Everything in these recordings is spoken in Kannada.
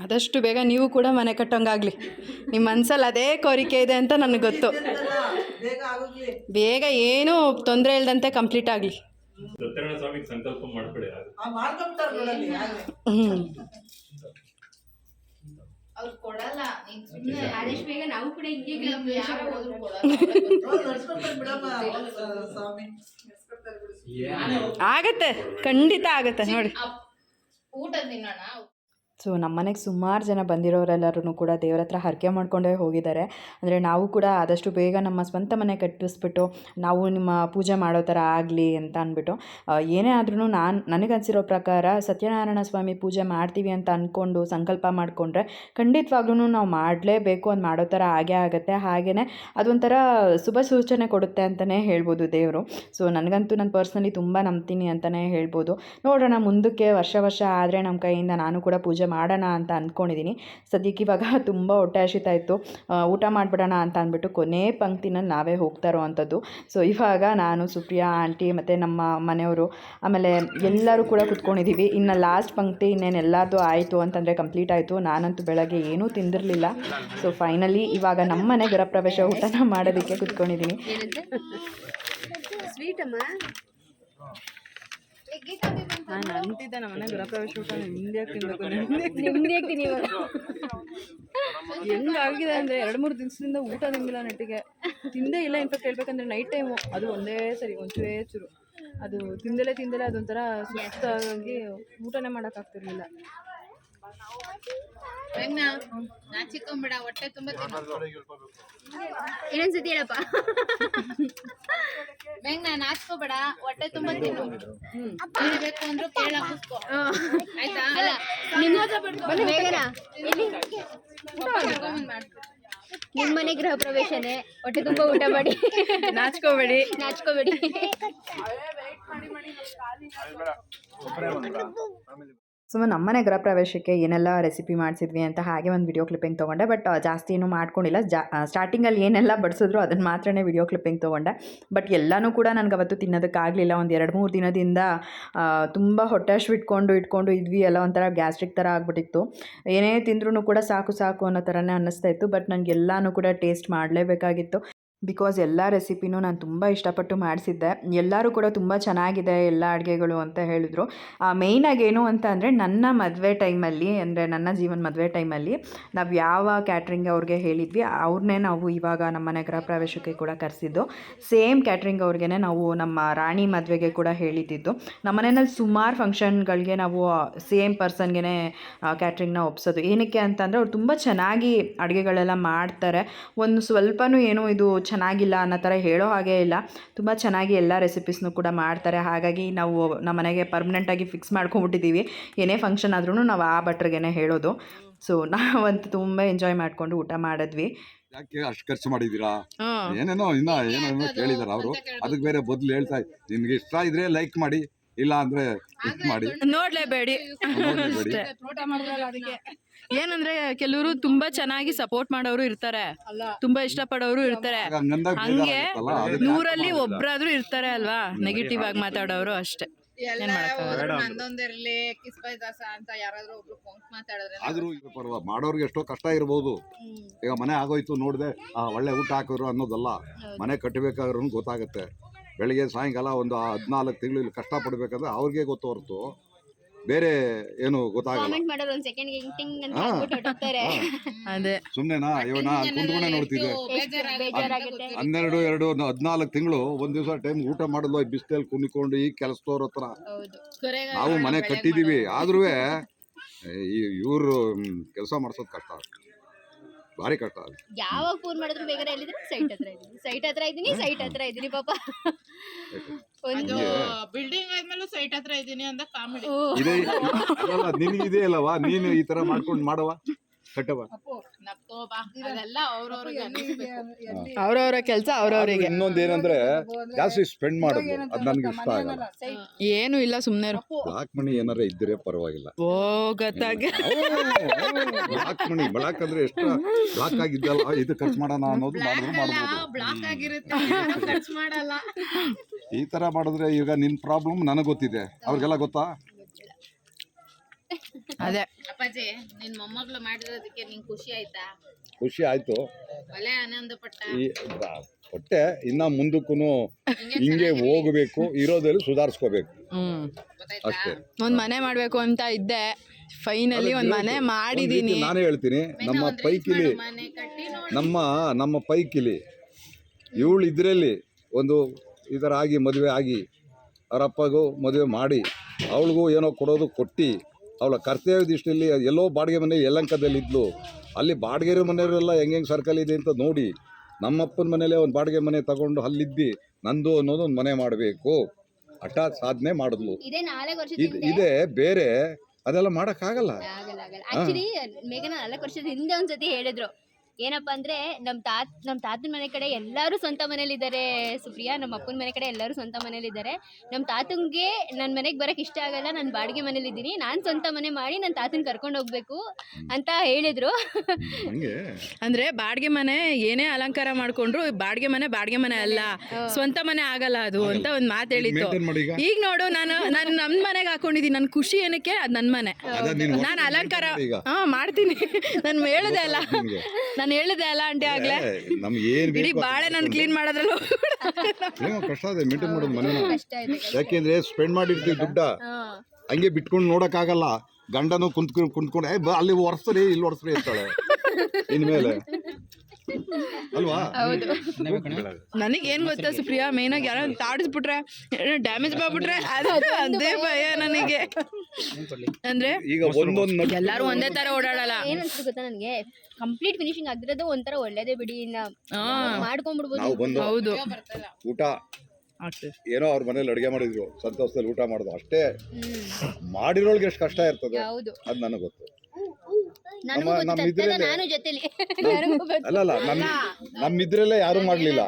ಆದಷ್ಟು ಬೇಗ ನೀವು ಕೂಡ ಮನೆ ಕಟ್ಟೋಂಗಾಗ್ಲಿ. ನಿಮ್ಮ ಮನ್ಸಲ್ಲಿ ಅದೇ ಕೋರಿಕೆ ಇದೆ ಅಂತ ನನಗೆ ಗೊತ್ತು. ಬೇಗ ಆಗೋಗ್ಲಿ ಬೇಗ ಏನೂ ತೊಂದರೆ ಇಲ್ದಂತೆ ಕಂಪ್ಲೀಟ್ ಆಗಲಿ. ಸತ್ಯನಾರಾಯಣ ಸ್ವಾಮಿ ಸಂಕಲ್ಪ ಅವ್ರು ಕೊಡಲ್ಲ. ನೀನ್ ಸುಮ್ನೆ ಆದಷ್ಟು ಬೇಗ ನಾವು ಕೂಡ ಹಿಂಗೆ ಯಾರೋ ಹೋದ್ರು ಕೊಡಲ್ಲ. ಆಗತ್ತೆ. ಖಂಡಿತ ಆಗತ್ತೆ. ನೋಡಿ. ಊಟ ತಿನ್ನೋಣ? ಸೊ ನಮ್ಮನೆಗೆ ಸುಮಾರು ಜನ ಬಂದಿರೋರೆಲ್ಲರೂ ಕೂಡ ದೇವ್ರ ಹತ್ರ ಹರಕೆ ಮಾಡಿಕೊಂಡೇ ಹೋಗಿದ್ದಾರೆ ಅಂದರೆ ನಾವು ಕೂಡ ಆದಷ್ಟು ಬೇಗ ನಮ್ಮ ಸ್ವಂತ ಮನೆ ಕಟ್ಟಿಸ್ಬಿಟ್ಟು ನಾವು ನಿಮ್ಮ ಪೂಜೆ ಮಾಡೋ ಥರ ಆಗಲಿ ಅಂತ ಅಂದ್ಬಿಟ್ಟು ಏನೇ ಆದ್ರೂ ನಾನು ನನಗನ್ಸಿರೋ ಪ್ರಕಾರ ಸತ್ಯನಾರಾಯಣ ಸ್ವಾಮಿ ಪೂಜೆ ಮಾಡ್ತೀವಿ ಅಂತ ಅಂದ್ಕೊಂಡು ಸಂಕಲ್ಪ ಮಾಡಿಕೊಂಡ್ರೆ ಖಂಡಿತವಾಗ್ಲೂ ನಾವು ಮಾಡಲೇಬೇಕು ಅಂತ ಮಾಡೋ ಥರ ಆಗೇ ಆಗುತ್ತೆ. ಹಾಗೆಯೇ ಅದೊಂಥರ ಶುಭ ಸೂಚನೆ ಕೊಡುತ್ತೆ ಅಂತಲೇ ಹೇಳ್ಬೋದು ದೇವರು. ಸೊ ನನಗಂತೂ ನಾನು ಪರ್ಸ್ನಲಿ ತುಂಬ ನಂಬ್ತೀನಿ ಅಂತಲೇ ಹೇಳ್ಬೋದು. ನೋಡೋಣ ಮುಂದಕ್ಕೆ ವರ್ಷ ವರ್ಷ ಆದರೆ ನಮ್ಮ ಕೈಯಿಂದ ನಾನು ಕೂಡ ಪೂಜೆ ಮಾಡೋಣ ಅಂತ ಅಂದ್ಕೊಂಡಿದ್ದೀನಿ. ಸದ್ಯಕ್ಕೆ ಇವಾಗ ತುಂಬ ಹೊಟ್ಟೆ ಹಸಿತಾ ಇತ್ತು. ಊಟ ಮಾಡಿಬಿಡೋಣ ಅಂತ ಅಂದ್ಬಿಟ್ಟು ಕೊನೆ ಪಂಕ್ತಿನಲ್ಲಿ ನಾವೇ ಹೋಗ್ತಾ ಇರೋವಂಥದ್ದು. ಸೊ ಇವಾಗ ನಾನು ಸುಪ್ರಿಯಾ ಆಂಟಿ ಮತ್ತು ನಮ್ಮ ಮನೆಯವರು ಆಮೇಲೆ ಎಲ್ಲರೂ ಕೂಡ ಕುತ್ಕೊಂಡಿದ್ದೀವಿ. ಇನ್ನು ಲಾಸ್ಟ್ ಪಂಕ್ತಿ ಇನ್ನೇನು ಎಲ್ಲರದು ಆಯಿತು ಅಂತಂದರೆ ಕಂಪ್ಲೀಟ್ ಆಯಿತು. ನಾನಂತೂ ಬೆಳಗ್ಗೆ ಏನೂ ತಿಂದಿರಲಿಲ್ಲ. ಸೊ ಫೈನಲಿ ಇವಾಗ ನಮ್ಮ ಮನೆ ಗೃಹ ಪ್ರವೇಶ ಊಟನ ಮಾಡೋದಕ್ಕೆ ಕುತ್ಕೊಂಡಿದ್ದೀನಿ. ನಾನು ಅಂತಿದ್ದೆ ನಮ್ಮ ಮನೆ ಗೃಹ ಪ್ರವೇಶ ಊಟ ನಿಮ್ದೇ ತಿನ್ಬೇಕು ಹೆಂಗಾಗಿದೆ ಅಂದರೆ ಎರಡು ಮೂರು ದಿವಸದಿಂದ ಊಟ ತಿಂದಿಲ್ಲ ನೆಟ್ಟಿಗೆ. ತಿಂದೇ ಇಲ್ಲ ಇನ್ಫ್ಯಾಕ್ಟ್ ಹೇಳ್ಬೇಕಂದ್ರೆ ನೈಟ್ ಟೈಮು ಅದು ಒಂದೇ ಸರಿ ಒಂಚೂರೇ ಚೂರು. ಅದು ತಿಂದಲೇ ತಿಂದಲೇ ಅದೊಂಥರ ಸುಸ್ತಾಗಿ ಊಟನೇ ಮಾಡೋಕ್ಕಾಗ್ತಿರ್ಲಿಲ್ಲ ನಾಚಿಕೊಂಬಿಡ ಹೊಟ್ಟೆ ತುಂಬಾ ಇನ್ನೊಂದ್ಸತಿ ಹೇಳಪ್ಪ. ಬೇಗ ನಾನು ನಾಚ್ಕೋಬೇಡ ಹೊಟ್ಟೆ ತುಂಬಾ ತಿನ್ನು. ಬೇಕು ಅಂದ್ರು ಕೇಳ ಕೂತ್ಕೋ. ಆಯ್ತಾ? ನಿಮ್ಮ ಕರ್ಕೊಂಬಂದ್ ಮಾಡ್ಕೊ ನಿಮ್ಮ ಮನೆ ಗೃಹ ಪ್ರವೇಶನೇ. ಹೊಟ್ಟೆ ತುಂಬಾ ಊಟ ಮಾಡಿ. ನಾಚ್ಕೋಬೇಡಿ. ನಾಚ್ಕೋಬೇಡಿ. ಸೊ ನಮ್ಮನೆ ಗೃಹ ಪ್ರವೇಶಕ್ಕೆ ಏನೆಲ್ಲ ರೆಸಿಪಿ ಮಾಡಿಸಿದ್ವಿ ಅಂತ ಹಾಗೆ ಒಂದು ವಿಡಿಯೋ ಕ್ಲಿಪ್ಪಿಂಗ್ ತೊಗೊಂಡೆ. ಬಟ್ ಜಾಸ್ತಿ ಏನೂ ಮಾಡ್ಕೊಂಡಿಲ್ಲ. ಜಾ ಸ್ಟಾರ್ಟಿಂಗಲ್ಲಿ ಏನೆಲ್ಲ ಬಡಿಸಿದ್ರು ಅದನ್ನು ಮಾತ್ರನೇ ವಿಡಿಯೋ ಕ್ಲಿಪ್ಪಿಂಗ್ ತೊಗೊಂಡೆ. ಬಟ್ ಎಲ್ಲನೂ ಕೂಡ ನನಗೆ ಅವತ್ತು ತಿನ್ನೋದಕ್ಕಾಗಲಿಲ್ಲ. ಒಂದು ಎರಡು ಮೂರು ದಿನದಿಂದ ತುಂಬ ಹೊಟ್ಟೆ ಇಟ್ಕೊಂಡು ಇಟ್ಕೊಂಡು ಇದ್ವಿ ಎಲ್ಲ ಒಂಥರ ಗ್ಯಾಸ್ಟ್ರಿಕ್ ಥರ ಆಗ್ಬಿಟ್ಟಿತ್ತು. ಏನೇ ತಿಂದ್ರೂ ಕೂಡ ಸಾಕು ಸಾಕು ಅನ್ನೋ ಥರನೇ ಅನ್ನಿಸ್ತಾ ಇತ್ತು. ಬಟ್ ನನಗೆ ಎಲ್ಲನೂ ಕೂಡ ಟೇಸ್ಟ್ ಮಾಡಲೇಬೇಕಾಗಿತ್ತು. ಬಿಕಾಸ್ ಎಲ್ಲ ರೆಸಿಪಿನೂ ನಾನು ತುಂಬ ಇಷ್ಟಪಟ್ಟು ಮಾಡಿಸಿದ್ದೆ. ಎಲ್ಲರೂ ಕೂಡ ತುಂಬ ಚೆನ್ನಾಗಿದೆ ಎಲ್ಲ ಅಡುಗೆಗಳು ಅಂತ ಹೇಳಿದ್ರು. ಮೇಯ್ನಾಗಿ ಏನು ಅಂತ ಅಂದರೆ ನನ್ನ ಮದುವೆ ಟೈಮಲ್ಲಿ ಅಂದರೆ ನನ್ನ ಜೀವನ ಮದುವೆ ಟೈಮಲ್ಲಿ ನಾವು ಯಾವ ಕ್ಯಾಟ್ರಿಂಗ್ ಅವ್ರಿಗೆ ಹೇಳಿದ್ವಿ ಅವ್ರನ್ನೇ ನಾವು ಇವಾಗ ನಮ್ಮ ಮನೆ ಗೃಹ ಪ್ರವೇಶಕ್ಕೆ ಕೂಡ ಕರೆಸಿದ್ದು. ಸೇಮ್ ಕ್ಯಾಟ್ರಿಂಗ್ ಅವ್ರಿಗೆ ನಾವು ನಮ್ಮ ರಾಣಿ ಮದುವೆಗೆ ಕೂಡ ಹೇಳಿದ್ದಿದ್ದು. ನಮ್ಮ ಮನೆಯಲ್ಲಿ ಸುಮಾರು ಫಂಕ್ಷನ್ಗಳಿಗೆ ನಾವು ಸೇಮ್ ಪರ್ಸನ್ಗೆ ಕ್ಯಾಟ್ರಿಂಗ್ನ ಒಪ್ಸೋದು. ಏನಕ್ಕೆ ಅಂತಂದರೆ ಅವ್ರು ತುಂಬ ಚೆನ್ನಾಗಿ ಅಡುಗೆಗಳೆಲ್ಲ ಮಾಡ್ತಾರೆ. ಒಂದು ಸ್ವಲ್ಪನೂ ಏನು ಇದು ಚೆನ್ನಾಗಿಲ್ಲ ಅನ್ನೋ ಥರ ಹೇಳೋ ಹಾಗೆ ಇಲ್ಲ. ತುಂಬ ಚೆನ್ನಾಗಿ ಎಲ್ಲ ರೆಸಿಪೀಸ್ನೂ ಕೂಡ ಮಾಡ್ತಾರೆ. ಹಾಗಾಗಿ ನಾವು ನಮ್ಮ ಮನೆಗೆ ಪರ್ಮನೆಂಟಾಗಿ ಫಿಕ್ಸ್ ಮಾಡ್ಕೊಂಬಿಟ್ಟಿದ್ದೀವಿ ಏನೇ ಫಂಕ್ಷನ್ ಆದ್ರೂ ನಾವು ಆ ಭಟ್ರಿಗೇನೆ ಹೇಳೋದು. ಸೊ ನಾವಂತೂ ತುಂಬ ಎಂಜಾಯ್ ಮಾಡಿಕೊಂಡು ಊಟ ಮಾಡಿದ್ವಿ. ಯಾಕೆ ಅಷ್ಟು ಖರ್ಚು ಮಾಡಿದ್ದೀರಾ? ಏನೇನೋ ಇನ್ನ ಏನೇನೋ ಕೇಳಿದಾರ ಅವರು. ಅದಕ್ಕೆ ಬೇರೆ ಬದಲು ಹೇಳ್ತಾ ನಿಮ್ಗೆ ಇಷ್ಟ ಇದ್ರೆ ಲೈಕ್ ಮಾಡಿ ಇಲ್ಲ ಅಂದ್ರೆ ಮಾಡಿ. ನೋಡಲೇಬೇಡಿ. ಏನಂದ್ರೆ ಕೆಲವರು ತುಂಬಾ ಚೆನ್ನಾಗಿ ಸಪೋರ್ಟ್ ಮಾಡೋರು ಇರ್ತಾರೆ. ತುಂಬಾ ಇಷ್ಟಪಡೋರು ಇರ್ತಾರೆ. ಆಗ ಹಂಗೆ ನೂರಲ್ಲಿ ಒಬ್ರಾದ್ರೂ ಇರ್ತಾರೆ ಅಲ್ವಾ? ನೆಗೆಟಿವ್ ಆಗಿ ಮಾತಾಡೋರು ಅಷ್ಟೇ. ಆದ್ರೂ ಮಾಡೋರ್ಗೆ ಎಷ್ಟೋ ಕಷ್ಟ ಇರ್ಬೋದು. ಈಗ ಮನೆ ಆಗೋಯ್ತು ನೋಡಿದೆ ಒಳ್ಳೆ ಊಟ ಹಾಕಿದ್ರು ಅನ್ನೋದಲ್ಲ. ಮನೆ ಕಟ್ಟಬೇಕಾದ್ರೂ ಗೊತ್ತಾಗುತ್ತೆ. ಬೆಳಿಗ್ಗೆ ಸಾಯಂಕಾಲ ಒಂದು ಹದಿನಾಲ್ಕು ತಿಂಗಳು ಇಲ್ಲಿ ಕಷ್ಟ ಪಡ್ಬೇಕಂದ್ರೆ ಅವ್ರಿಗೆ ಗೊತ್ತು ಹೊರತು. ಬೇರೆ ಏನು ಗೊತ್ತಾಗಲ್ಲ. ಕಾಮೆಂಟ್ ಮಾಡೋರು ಒಂದ್ ಸೆಕೆಂಡ್ ಹಿಂಗ್ ಟಿಂಗ್ ಅಂತ ಹಾ. ಅಂದ್ಬಿಟ್ಟು ಹೊರಟೋಗ್ತಾರೆ. ಅದೇ. ಸುಮ್ಮನೆನಾ ಇವನ ಕುಂತ್ಕೊಂಡೆ ನೋಡ್ತಿದ್ದೆ. ಬೇಜಾರಾಗುತ್ತೆ. ಹನ್ನೆರಡು ಎರಡು ಹದಿನಾಲ್ಕು ತಿಂಗಳು ಒಂದ್ ದಿವಸ ಟೈಮ್ ಊಟ ಮಾಡಲು ಬಿಸಿಲಲ್ಲಿ ಕುಣಿಕೊಂಡು ಈ ಕೆಲಸದವ್ರ ಹತ್ರ. ಹೌದು. ನಾವು ಮನೆ ಕಟ್ಟಿದೀವಿ. ಆದ್ರೂ ಇವ್ರು ಕೆಲಸ ಮಾಡ್ಸೋದ್ ಕಷ್ಟ. ಬಾರಿ ಕಷ್ಟ ಅದು. ಯಾವಾಗ ಫೋನ್ ಮಾಡಿದ್ರು ಬೇಗ ಎಲ್ಲಿದ್ರೆ? ಸೈಟ್ ಹತ್ರ ಇದ್ದೀನಿ. ಸೈಟ್ ಹತ್ರ ಇದೀನಿ ಸೈಟ್ ಹತ್ರ ಇದೀನಿ ಪಾಪ. ಒಂದು ಬಿಲ್ಡಿಂಗ್ ಆದ್ಮೇಲೆ ಸೈಟ್ ಹತ್ರ ಇದೀನಿ ಅಂತ ಕಾಮಿಡಿ ಇದೇ ಅಲ್ಲ ನಿನಗೆ ಇದೆ ಅಲ್ಲವಾ? ನೀನು ಈ ತರ ಮಾಡ್ಕೊಂಡು ಮಾಡವ ಅವ್ರವ್ರ ಕೆಲಸ ಅವ್ರವ್ರಿಗೆ. ಇನ್ನೊಂದು ಏನಂದ್ರೆ ಜಾಸ್ತಿ ಸ್ಪೆಂಡ್ ಮಾಡೋದು. ಅದು ನನಗೆ ಇಷ್ಟ ಆಗಲ್ಲ. ಏನು ಇಲ್ಲ ಸುಮ್ಮನೆ ಬ್ಲಾಕ್ ಮಣಿ ಏನಾರ ಇದ್ದರೆ ಪರವಾಗಿಲ್ಲ. ಓ ಗೊತ್ತಾಗ ಬ್ಲಾಕ್ ಮಣಿ ಬ್ಲಾಕ್ ಅಂದ್ರೆ ಎಷ್ಟು ಬ್ಲಾಕ್ ಆಗಿದ್ದಲ್ಲ ಇದು ಖರ್ಚು ಮಾಡೋಣ ಅನ್ನೋದು ಮಾಡಿದ್ರು ಮಾಡ್ಬೋದು. ಬ್ಲಾಕ್ ಆಗಿರುತ್ತೆ ಖರ್ಚು ಮಾಡಲ್ಲ. ಈ ತರ ಮಾಡಿದ್ರೆ ಈಗ ನಿನ್ ಪ್ರಾಬ್ಲಮ್ ನನಗೆ ಗೊತ್ತಿದೆ. ಅವ್ರಿಗೆಲ್ಲ ಗೊತ್ತಾ? ಅದೇ. ಅಪ್ಪಾಜಿ ನಿನ್ ಮೊಮ್ಮಗಳು ಮಾಡಿರೋದಕ್ಕೆ ನಿಂಗ್ ಖುಷಿ ಆಯ್ತಾ? ಖುಷಿ ಆಯ್ತು. ಒಳ್ಳೆ ಆನಂದ ಪಟ್ಟ ಈ ಬ- ಹೊಟ್ಟೆ ಇನ್ನ ಮುಂದಕ್ಕೂ ಹಿಂಗೆ ಹೋಗ್ಬೇಕು ಇರೋದ್ರಲ್ಲಿ ಸುಧಾರಿಸ್ಕೋಬೇಕು. ಹ್ಮ್. ಗೊತ್ತಾಯ್ತಾ? ಅಷ್ಟೇ. ಒಂದ್ ಮನೆ ಮಾಡ್ಬೇಕು ಅಂತ ಇದ್ದೆ. ಫೈನಲಿ ಒಂದ್ ಮನೆ ಮಾಡಿದೀನಿ. ನಾನೇ ಹೇಳ್ತೀನಿ. ನಮ್ಮ ಪೈಕಿಲಿ ಮಾಡು, ಮನೆ ಕಟ್ಟಿ ನೋಡಿ. ನಮ್ಮ ನಮ್ಮ ಪೈಕಿಲಿ ಇವಳು ಇದರಲ್ಲಿ ಒಂದು ಈ ಥರ ಆಗಿ ಮದುವೆ ಆಗಿ ಅವರಪ್ಪಗೂ ಅಪ್ಪಗೂ ಮದುವೆ ಮಾಡಿ ಅವಳಿಗೂ ಏನೋ ಕೊಡೋದು ಕೊಟ್ಟು ಅವಳ ಕರ್ತವ್ಯ ದೃಷ್ಟಿಯಲ್ಲಿ ಎಲ್ಲೋ ಬಾಡಿಗೆ ಮನೆ ಯಲಂಕದಲ್ಲಿ ಇದ್ಲು ಅಲ್ಲಿ ಬಾಡಿಗೆ ಮನೆಯವರೆಲ್ಲ ಹೆಂಗೆ ಹೆಂಗೆ ಸರ್ಕಲ್ ಇದೆ ಅಂತ ನೋಡಿ ನಮ್ಮಪ್ಪನ ಮನೆಯಲ್ಲೇ ಒಂದು ಬಾಡಿಗೆ ಮನೆ ತಗೊಂಡು ಅಲ್ಲಿದ್ದು ನಂದು ಅನ್ನೋದು ಒಂದು ಮನೆ ಮಾಡಬೇಕು ಹಠ ಸಾಧನೆ ಮಾಡಿದ್ಲು. ಇದೇ ಬೇರೆ ಅದೆಲ್ಲ ಮಾಡೋಕ್ಕಾಗಲ್ಲ. ಮೇಘನ ನಾಲ್ಕು ವರ್ಷದ ಹಿಂದೆ ಒಂದ್ಸತಿ ಹೇಳಿದ್ರು. ಏನಪ್ಪಾ ಅಂದ್ರೆ ನಮ್ ತಾತ್ ನಮ್ ತಾತನ ಮನೆ ಕಡೆ ಎಲ್ಲಾರು ಸ್ವಂತ ಮನೇಲಿದ್ದಾರೆ ಸುಪ್ರಿಯಾ ನಮ್ಮ ಅಪ್ಪನ ಮನೆ ಕಡೆ ಎಲ್ಲರೂ ಸ್ವಂತ ಮನೇಲಿದ್ದಾರೆ ನಮ್ ತಾತಂಗೆ ನನ್ ಮನೆಗೆ ಬರಕ್ ಇಷ್ಟ ಆಗಲ್ಲ. ನಾನು ಬಾಡಿಗೆ ಮನೇಲಿದ್ದೀನಿ ನಾನ್ ಸ್ವಂತ ಮನೆ ಮಾಡಿ ನನ್ನ ತಾತನ್ ಕರ್ಕೊಂಡು ಹೋಗ್ಬೇಕು ಅಂತ ಹೇಳಿದ್ರು. ಅಂದ್ರೆ ಬಾಡಿಗೆ ಮನೆ ಏನೇ ಅಲಂಕಾರ ಮಾಡ್ಕೊಂಡ್ರು ಬಾಡಿಗೆ ಮನೆ ಬಾಡಿಗೆ ಮನೆ ಅಲ್ಲ. ಸ್ವಂತ ಮನೆ ಆಗಲ್ಲ ಅದು ಅಂತ ಒಂದ್ ಮಾತು ಹೇಳಿತ್ತು ಈಗ? ನೋಡು ನಾನು ನಾನು ನಮ್ ಮನೆಗೆ ಹಾಕೊಂಡಿದ್ದೀನಿ ನನ್ ಖುಷಿ ಏನಕ್ಕೆ? ಅದು ನನ್ ಮನೆ. ನಾನು ಅಲಂಕಾರ ಹಾ ಮಾಡ್ತೀನಿ. ನಾನು ಹೇಳಿದೆ ಅಲ್ಲ. ನಾನು ಹೇಳಿದೆ ಅಲ್ಲ ಆಂಟಿ ಆಗ್ಲೇ? ನಮ್ಗೆ ಏನ್ ಬಿಡಿ ಬೇಕು ಬಾಳೆ ನಾನು ಕ್ಲೀನ್ ಮಾಡೋದ್ರಲ್ಲೂ ಏನೋ ಕಷ್ಟ ಇದೆ ಮೇಂಟೈನ್ ಮಾಡೋದು ಮನೆ ಕಷ್ಟ ಇದೆ. ಯಾಕೆಂದ್ರೆ ಸ್ಪೆಂಡ್ ಮಾಡಿರ್ತೀವಿ ದುಡ್ಡ. ಹಂಗೆ ಬಿಟ್ಕೊಂಡು ನೋಡಕ್ಕಾಗಲ್ಲ. ಗಂಡನು ಕುಂತ್ಕೊಂಡು ಕುಂತ್ಕೊಂಡು ಏ ಬಾ ಅಲ್ಲಿ ಒರೆಸ್ರಿ ಇಲ್ಲಿ ಒರೆಸ್ರಿ ಅಂತಾಳೆ. ಇನ್ಮೇಲೆ. ಅಲ್ವಾ? ನನಗೆ ಏನ್ ಗೊತ್ತಾ ಸುಪ್ರಿಯಾ? ಮೇನ್ ಆಗಿ ಯಾರೋ ತಾಡಿಸ್ಬಿಟ್ರೆ ಡ್ಯಾಮೇಜ್ ಮಾಡ್ಬಿಟ್ರೆ ಅದು ಅದೇ ಭಯ. ನನಗೆ. ಅಂದ್ರೆ? ಈಗ ಒಂದೊಂದು ಎಲ್ಲಾರು ಒಂದೇ ತರ ಓಡಾಡಲ್ಲ. ಏನ್ ಅನ್ಸುತ್ತೆ ಗೊತ್ತಾ ನನಗೆ? ಕಂಪ್ಲೀಟ್ ಫಿನಿಶಿಂಗ್ ಆಗಿರೋದು ಒಂಥರ ಒಳ್ಳೇದೇ ಬಿಡಿ ಇನ್ನ ಮಾಡ್ಕೊಂಡ್ಬಿಡ್ಬೋದು. ಬಂದು ಹೌದು. ಊಟ ಏನೋ ಅವ್ರ ಮನೇಲಿ ಅಡುಗೆ ಮಾಡಿದ್ರು ಸಂತೋಷದಲ್ಲಿ ಊಟ ಮಾಡೋದು ಅಷ್ಟೇ. ಮಾಡಿರೋಳ್ಗೆ ಎಷ್ಟು ಕಷ್ಟ ಇರ್ತದೆ. ಅದು ನನಗೆ ಗೊತ್ತು ನನಗೂ ನಮ್ಮ- ನಮ್ಮ ಗೊತ್ತಿಲ್ಲ ಇದ್ರಲ್ಲೇ- ನಾನು ಜೊತೆಲಿ. ನನಗೂ ಅಲ್ಲ ಅಲ್ಲಲ್ಲ ನಮ್ಮ ನಮ್ಮ ಇದ್ರಲ್ಲೇ ಯಾರು ಮಾಡ್ಲಿಲ್ಲ.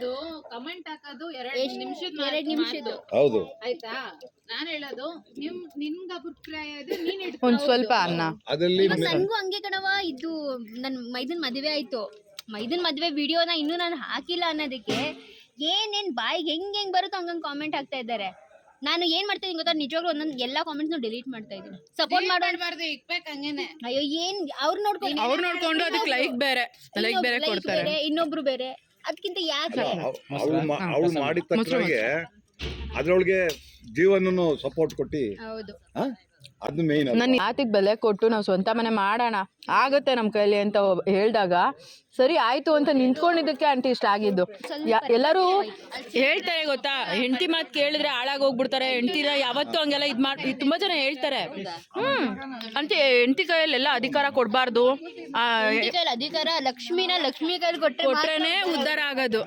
ಕಮೆಂಟ್ ಹಾಕೋದು ಎರಡ್ ನಿಮಿಷದ ಎರಡ್ ನಿಮಿಷದ್ದು. ಹೌದು. ಆಯ್ತಾ? ನಾನ್ ಹೇಳೋದು ನಿಮ್ ನಿನ್ಗ ಅಭಿಪ್ರಾಯ ಇದೆ ನೀನ್. ಒಂದ್ ಸ್ವಲ್ಪ ಅನ್ನ. ಅದರಲ್ಲಿ ಇವಾಗ ನನ್ಗೂ ಹಂಗೆ ಕಣವ ಇದು ನನ್ ಮೈದನ್ ಮದ್ವೆ ಆಯ್ತು. ಮೈದನ್ ಮದ್ವೆ ವಿಡಿಯೋನ ಇನ್ನೂ ನಾನು ಹಾಕಿಲ್ಲ ಅನ್ನೋದಕ್ಕೆ ಏನೇನ್ ಬಾಯಿಗೆ ಹೆಂಗ್ ಹೆಂಗ್ ಬರುತ್ತೋ ಹಂಗಂಗ್ ಕಾಮೆಂಟ್ ಹಾಕ್ತಾ ಇದ್ದಾರೆ. ನಾನು ಏನ್ ಮಾಡ್ತಾ ಇದೀನಿ ಗೊತ್ತಾ? ನಿಜವಾಗ್ಲೂ ಒಂದೊಂದು ಎಲ್ಲಾ ಕಾಮೆಂಟ್ಸ್ ಡಿಲೀಟ್ ಮಾಡ್ತಾ ಇದೀನಿ ಸಪೋರ್ಟ್ ಮಾಡೋ ಮಾಡ್ಬಾರ್ದು ಇಕ್ಬೇಕು ಹಂಗೇನೆ. ಅಯ್ಯೋ ಏನ್ ಅವ್ರು ನೋಡ್ಕೊಂಡು ಅವ್ರು ನೋಡ್ಕೊಂಡು ಅದಕ್ಕೆ ಲೈಕ್ ಬೇರೆ ಲೈಕ್ ಬೇರೆ ಕೊಡ್ತಾರೆ. ಬೇರೆ ಇನ್ನೊಬ್ರು ಬೇರೆ. ಅದಕ್ಕಿಂತ ಯಾಕೆ? ಅವಳು ಅವಳು ಮಾಡಿದ ತಕ್ಕನಾಗೆ ಅದ್ರೊಳಗೆ ಜೀವನನು ಸಪೋರ್ಟ್ ಕೊಟ್ಟಿ. ಹೌದು. ಅದು ಮೇನ್ ನನ್ನ ಆತಿಗೆ ಬೆಲೆ ಕೊಟ್ಟು ನಾವು ಸ್ವಂತ ಮನೆ ಮಾಡೋಣ. ಆಗುತ್ತೆ ನಮ್ಮ ಕೈಲಿ ಅಂತ ಹೇಳಿದಾಗ ಸರಿ ಆಯ್ತು ಅಂತ ನಿಂತ್ಕೊಂಡಿದ್ದಕ್ಕೆ ಆಂಟಿ ಇಷ್ಟ ಆಗಿದ್ದು. ಎಲ್ಲರೂ ಹೇಳ್ತಾರೆ ಗೊತ್ತಾ? ಹೆಂಡತಿ ಮಾತು ಕೇಳಿದ್ರೆ ಹಾಳಾಗಿ ಹೋಗ್ಬಿಡ್ತಾರೆ ಹೆಂಡತಿ ಯಾವತ್ತೂ ಹಂಗೆಲ್ಲ ಇದು ಮಾಡಿ ತುಂಬಾ ಜನ ಹೇಳ್ತಾರೆ. ಹ್ಮ್. ಅಂತ ಹೆಂಡತಿ ಕೈಯಲ್ಲಿ ಎಲ್ಲ ಅಧಿಕಾರ ಕೊಡಬಾರ್ದು. ಅಧಿಕಾರ ಲಕ್ಷ್ಮಿನ ಲಕ್ಷ್ಮಿ ಕೈಲಿ ಕೊಟ್ಟರೆ ಕೊಟ್ರೇನೆ ಉದ್ಧಾರ ಆಗೋದು.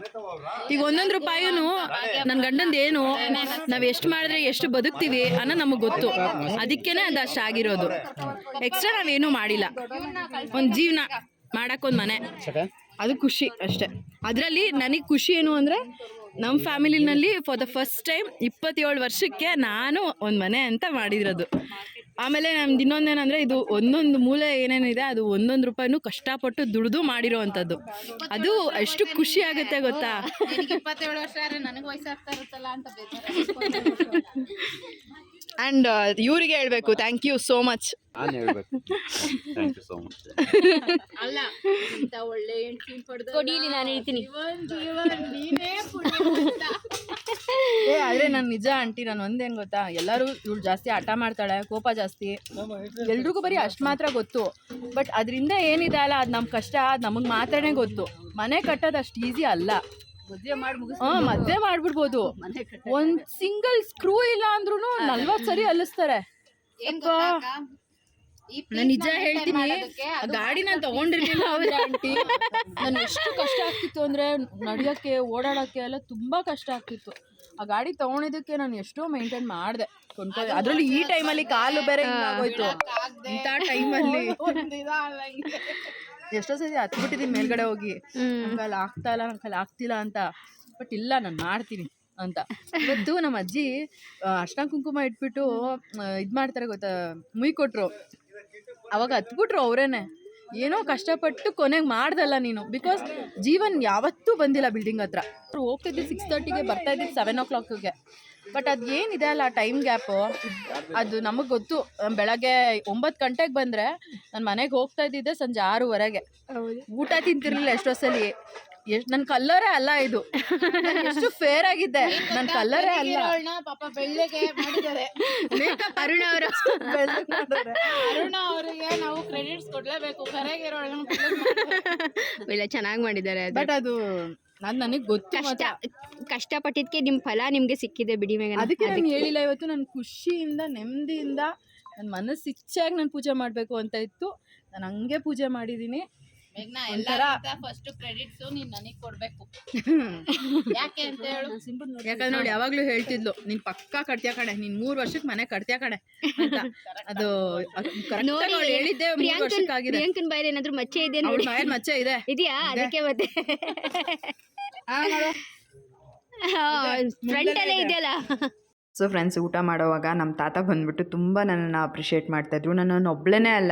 ಈಗ ಒಂದೊಂದು ರೂಪಾಯಿನೂ ನನ್ನ ಗಂಡಂದು ಏನು ನಾವ್ ಎಷ್ಟು ಮಾಡಿದ್ರೆ ಎಷ್ಟು ಬದುಕ್ತೀವಿ ಅನ್ನೋ ನಮಗೆ ಗೊತ್ತು. ಅದಕ್ಕೇನೆ ಅದು ಅಷ್ಟು ಆಗಿರೋದು. ಎಕ್ಸ್ಟ್ರಾ ನಾವೇನು ಮಾಡಿಲ್ಲ. ಒಂದು ಜೀವನ ಮಾಡಕ್ಕೊಂದು ಮನೆ. ಅದು ಖುಷಿ ಅಷ್ಟೇ. ಅದರಲ್ಲಿ ನನಗೆ ಖುಷಿ ಏನು ಅಂದರೆ ನಮ್ಮ ಫ್ಯಾಮಿಲಿನಲ್ಲಿ ಫಾರ್ ದ ಫಸ್ಟ್ ಟೈಮ್ ಇಪ್ಪತ್ತೇಳು ವರ್ಷಕ್ಕೆ ನಾನು ಒಂದು ಮನೆ ಅಂತ ಮಾಡಿದ್ರದು ಆಮೇಲೆ ನಮ್ದು ಇನ್ನೊಂದೇನಂದರೆ ಇದು ಒಂದೊಂದು ಮೂಲೆ ಏನೇನಿದೆ ಅದು ಒಂದೊಂದು ರೂಪಾಯಿನೂ ಕಷ್ಟಪಟ್ಟು ದುಡಿದು ಮಾಡಿರೋವಂಥದ್ದು. ಅದು ಎಷ್ಟು ಖುಷಿ ಆಗುತ್ತೆ ಗೊತ್ತಾ? ಇಪ್ಪತ್ತೇಳು ವರ್ಷ ನನಗೆ ವಯಸ್ಸಾಗ್ತಾ ಇರುತ್ತಲ್ಲ ಅಂತ ಬೇಜಾರ ಆ್ಯಂಡ್ ಇವರಿಗೆ ಹೇಳಬೇಕು. ಥ್ಯಾಂಕ್ ಯು ಸೋ ಮಚ್ ನಾನು ಹೇಳ್ಬೇಕು. ಥ್ಯಾಂಕ್ ಯು ಸೋ ಮಚ್ ಅಲ್ಲ ಇಂತ ಒಳ್ಳೆ ಹೆಂಡ್ತಿ ಪಡೆದು ಕೊಡೀಲಿ ನಾನು ಹೇಳ್ತೀನಿ. ಏ ಆದರೆ ನಾನು ನಿಜ ಆಂಟಿ ನಾನು ಒಂದೇನು ಗೊತ್ತಾ? ಎಲ್ಲರೂ ಇವಳು ಜಾಸ್ತಿ ಆಟ ಮಾಡ್ತಾಳೆ ಕೋಪ ಜಾಸ್ತಿ. ಎಲ್ರಿಗೂ ಬರೀ ಅಷ್ಟು ಮಾತ್ರ ಗೊತ್ತು. ಬಟ್ ಅದರಿಂದ ಏನಿದೆ ಅಲ್ಲ ಅದು ನಮ್ಮ ಕಷ್ಟ ಅದು ನಮಗೆ ಮಾತ್ರನೇ ಗೊತ್ತು. ಮನೆ ಕಟ್ಟೋದು ಅಷ್ಟು ಈಸಿ ಅಲ್ಲ. ಹಾಂ ಮದುವೆ ಮಾಡ್ಬಿಡ್ಬೋದು. ಒಂದು ಸಿಂಗಲ್ ಸ್ಕ್ರೂ ಇಲ್ಲ ಅಂದ್ರೂ ನಲ್ವತ್ತು ಸರಿ ನಾನು ನಿಜ ಹೇಳ್ತೀನಿ ಆ ಗಾಡಿ ನಾನು ತಗೊಂಡಿರ್ಲಿಲ್ಲ ಅಂದ್ರೆ ಆಂಟಿ. ನಾನು ಎಷ್ಟು ಕಷ್ಟ ಆಗ್ತಿತ್ತು ಅಂದ್ರೆ ನಡೆಯೋಕ್ಕೆ ಓಡಾಡೋಕ್ಕೆ ಎಲ್ಲ ತುಂಬಾ ಕಷ್ಟ ಆಗ್ತಿತ್ತು. ಆ ಗಾಡಿ ತಗೊಂಡಿದ್ದಕ್ಕೆ ನಾನು ಎಷ್ಟೋ ಮೇಂಟೈನ್ ಮಾಡಿದೆ. ಕೊಂಡ್ಕೊಳ್ಳಿ ಅದರಲ್ಲಿ ಈ ಟೈಮಲ್ಲಿ ಕಾಲು ಬೇರೆ ಆಗೋಯ್ತು. ಇಂಥ ಟೈಮಲ್ಲಿ. ಎಷ್ಟೋ ಸತಿ ಹತ್ಬಿಟ್ಟಿದ್ದೀನಿ ಮೇಲ್ಗಡೆ ಹೋಗಿ. ನನ್ನ ಕೈಲಿ ಆಗ್ತಾ ಇಲ್ಲ ನನ್ನ ಆಗ್ತಿಲ್ಲ ಅಂತ. ಬಟ್ ಇಲ್ಲ ನಾನು ಮಾಡ್ತೀನಿ ಅಂತ. ಇವತ್ತು ನಮ್ಮ ಅಜ್ಜಿ ಅರ್ಶನ ಕುಂಕುಮ ಇಟ್ಬಿಟ್ಟು ಇದು ಮಾಡ್ತಾರೆ ಗೊತ್ತಾ? ಮುಯ್ ಕೊಟ್ರು. ಅವಾಗ ಹತ್ಬಿಟ್ರು ಅವರೇನೆ. ಏನೋ ಕಷ್ಟಪಟ್ಟು ಕೊನೆಗೆ ಮಾಡ್ದಲ್ಲ ನೀನು. ಬಿಕಾಸ್ ಜೀವನ್ ಯಾವತ್ತೂ ಬಂದಿಲ್ಲ ಬಿಲ್ಡಿಂಗ್ ಹತ್ರ. ಹೋಗ್ತಿದ್ದೆ ಹೋಗ್ತಿದ್ದು ಸಿಕ್ಸ್ ತರ್ಟಿಗೆ ಬರ್ತಾ ಇದ್ದಿದ್ದು ಸೆವೆನ್ ಓ ಕ್ಲಾಕಿಗೆ ಬಟ್ ಅದು ಏನಿದೆ ಅಲ್ಲ ಟೈಮ್ ಗ್ಯಾಪು ಅದು ನಮಗೆ ಗೊತ್ತು. ಬೆಳಗ್ಗೆ ಒಂಬತ್ತು ಗಂಟೆಗೆ ಬಂದರೆ ನಾನು ಮನೆಗೆ ಹೋಗ್ತಾ ಇದ್ದಿದ್ದೆ ಸಂಜೆ ಆರೂವರೆಗೆ. ಊಟ ತಿಂತಿರ್ಲಿಲ್ಲ ಎಷ್ಟೋ ಸಲಿ ಎಷ್ಟು ನನ್ನ ಕಲ್ಲರೇ ಅಲ್ಲ ಇದು. ಎಷ್ಟು ಫೇರ್ ಆಗಿದ್ದೆ. ನನ್ನ ಕಲ್ಲರೇ ಅಲ್ಲ. ಪಾಪ ಬೆಳ್ಳಗೆ ಅರುಣ ಅವರು. ಅರುಣ ಅವರಿಗೆ ನಾವು ಕ್ರೆಡಿಟ್ಸ್ ಕೊಡ್ಲೇಬೇಕು. ಕರೆಗೆ ಇಲ್ಲ ಚೆನ್ನಾಗಿ ಮಾಡಿದ್ದಾರೆ ಬಟ್ ಅದು ಅದು ನನಗೆ ಗೊತ್ತು ಕಷ್ಟ ಮಾತ್ರ. ಕಷ್ಟಪಟ್ಟಿದ್ಕೆ ನಿಮ್ ಫಲ ನಿಮ್ಗೆ ಸಿಕ್ಕಿದೆ ಬಿಡಿ ಮೇಘನ. ಅದಕ್ಕೆ ನಾನು ಹೇಳಿಲ್ಲ ಇವತ್ತು ನಾನು ಖುಷಿಯಿಂದ ನೆಮ್ಮದಿಯಿಂದ ನನ್ನ ಮನಸ್ಸು ಇಚ್ಛೆಯಾಗಿ ನಾನು ಪೂಜೆ ಮಾಡಬೇಕು ಅಂತ ಇತ್ತು. ನಾನು ಹಂಗೆ ಪೂಜೆ ಮಾಡಿದ್ದೀನಿ ಮೇಘ್ನ ಒಂಥರ- ಎಲ್ಲ ಫಸ್ಟ್ ಕ್ರೆಡಿಟ್ಸ್ ನೀನ್ ನನಗ್ ಕೊಡ್ಬೇಕು. ಯಾಕೆ ಅಂತ ಹೇಳು. ಯಾಕಂದ್ರೆ ನೋಡಿ ಯಾವಾಗ್ಲೂ ಹೇಳ್ತಿದ್ಲು ನೀನ್ ಪಕ್ಕಾ ಕಟ್ತ್ಯಾ ಕಡೆ ನೀನ್ ಮೂರ್ ವರ್ಷಕ್ಕೆ ಮನೆ ಕಟ್ತ್ಯಾ ಕಡೆ ಅಂತ. ಅದು ಕರೆಕ್ಟ್ ನೋಡಿ, ನೋಡಿ ಹೇಳಿದ್ದೆ ಮೂರ್ ಪ್ರಿಯಾಂಕನ್ ವರ್ಷಕ್ಕಾಗಿದೆ. ಪ್ರಿಯಾಂಕನ್ ಬಾಯಲ್ಲಿ ಏನಾದ್ರು ಮಚ್ಚೆ ಇದೆ ಅವ್ಳ ನೋಡಿ. ಬಾಯಲ್ಲಿ ಮಚ್ಚೆ ಇದೆ. ಇದೆಯಾ? ಅದಕ್ಕೆ ಮತ್ತೆ. ಫ್ರಂಟ್ ಅಲ್ಲೇ ಇದೆಯಲ್ಲ. ಸೊ ಫ್ರೆಂಡ್ಸ್, ಊಟ ಮಾಡೋವಾಗ ನಮ್ಮ ತಾತ ಬಂದುಬಿಟ್ಟು ತುಂಬ ನನ್ನನ್ನು ಅಪ್ರಿಷಿಯೇಟ್ ಮಾಡ್ತಾಯಿದ್ರು ನಾನು ಒಬ್ಬಳೇ ಅಲ್ಲ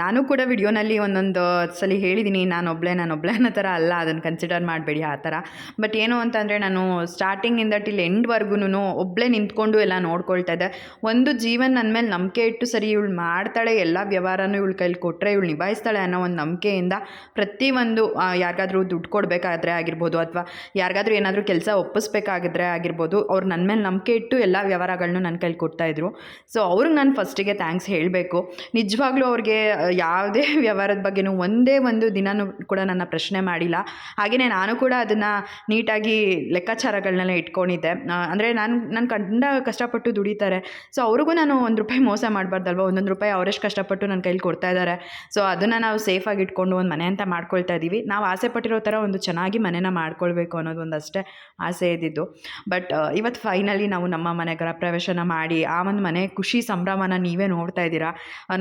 ನಾನು ಕೂಡ ವಿಡಿಯೋನಲ್ಲಿ ಒಂದೊಂದು ಸಲ ಹೇಳಿದ್ದೀನಿ ನಾನು ಒಬ್ಬಳೇ ನಾನು ಒಬ್ಬಳೇ ಅನ್ನೋ ಥರ ಅಲ್ಲ, ಅದನ್ನು ಕನ್ಸಿಡರ್ ಮಾಡಬೇಡಿ ಆ ಥರ. ಬಟ್ ಏನು ಅಂತಂದರೆ ನಾನು ಸ್ಟಾರ್ಟಿಂಗಿಂದ ಟಿಲ್ ಎಂಡ್ವರೆಗೂ ಒಬ್ಬಳೇ ನಿಂತ್ಕೊಂಡು ಎಲ್ಲ ನೋಡ್ಕೊಳ್ತಾ ಇದ್ದೆ. ಒಂದು ಜೀವನ ನನ್ನ ಮೇಲೆ ನಂಬಿಕೆ ಇಟ್ಟು ಸರಿ ಇವಳು ಮಾಡ್ತಾಳೆ, ಎಲ್ಲ ವ್ಯವಹಾರನೂ ಇವಳು ಕೈಲಿ ಕೊಟ್ಟರೆ ಇವಳು ನಿಭಾಯಿಸ್ತಾಳೆ ಅನ್ನೋ ಒಂದು ನಂಬಿಕೆಯಿಂದ ಪ್ರತಿಯೊಂದು ಯಾರಿಗಾದ್ರೂ ದುಡ್ಡು ಕೊಡಬೇಕಾದ್ರೆ ಆಗಿರ್ಬೋದು ಅಥವಾ ಯಾರಿಗಾದ್ರೂ ಏನಾದರೂ ಕೆಲಸ ಒಪ್ಪಿಸ್ಬೇಕಾಗಿದ್ರೆ ಆಗಿರ್ಬೋದು, ಅವ್ರು ನನ್ನ ಮೇಲೆ ನಂಬಿಕೆ ಇಟ್ಟು ಎಲ್ಲ ವ್ಯವಹಾರಗಳನ್ನೂ ನನ್ನ ಕೈಲಿ ಕೊಡ್ತಾಯಿದ್ರು ಸೊ ಅವ್ರಿಗೆ ನಾನು ಫಸ್ಟಿಗೆ ಥ್ಯಾಂಕ್ಸ್ ಹೇಳಬೇಕು. ನಿಜವಾಗ್ಲೂ ಅವ್ರಿಗೆ ಯಾವುದೇ ವ್ಯವಹಾರದ ಬಗ್ಗೆನೂ ಒಂದೇ ಒಂದು ದಿನವೂ ಕೂಡ ನನ್ನ ಪ್ರಶ್ನೆ ಮಾಡಿಲ್ಲ. ಹಾಗೆಯೇ ನಾನು ಕೂಡ ಅದನ್ನು ನೀಟಾಗಿ ಲೆಕ್ಕಾಚಾರಗಳನ್ನೆಲ್ಲ ಇಟ್ಕೊಂಡಿದ್ದೆ. ಅಂದರೆ ನಾನು ನಾನು ಕಂಡ ಕಷ್ಟಪಟ್ಟು ದುಡಿತಾರೆ. ಸೊ ಅವ್ರಿಗೂ ನಾನು ಒಂದು ರೂಪಾಯಿ ಮೋಸ ಮಾಡಬಾರ್ದಲ್ವ? ಒಂದೊಂದು ರೂಪಾಯಿ ಅವರೆಷ್ಟು ಕಷ್ಟಪಟ್ಟು ನನ್ನ ಕೈಲಿ ಕೊಡ್ತಾ ಇದ್ದಾರೆ ಸೊ ಅದನ್ನು ನಾವು ಸೇಫಾಗಿ ಇಟ್ಕೊಂಡು ಒಂದು ಮನೆ ಅಂತ ಮಾಡ್ಕೊಳ್ತಾ ಇದ್ದೀವಿ ನಾವು ಆಸೆ ಪಟ್ಟಿರೋ ಥರ ಒಂದು ಚೆನ್ನಾಗಿ ಮನೆನ ಮಾಡ್ಕೊಳ್ಬೇಕು ಅನ್ನೋದು ಒಂದು ಅಷ್ಟೇ ಆಸೆ ಇದ್ದಿದ್ದು. ಬಟ್ ಇವತ್ತು ಫೈನಲಿ ನಾವು ನಮ್ಮ ಮನೆ ಗೃಹಪ್ರವೇಶನ ಮಾಡಿ, ಆ ಒಂದು ಮನೆ ಖುಷಿ ಸಂಭ್ರಮನ ನೀವೇ ನೋಡ್ತಾ ಇದ್ದೀರಾ?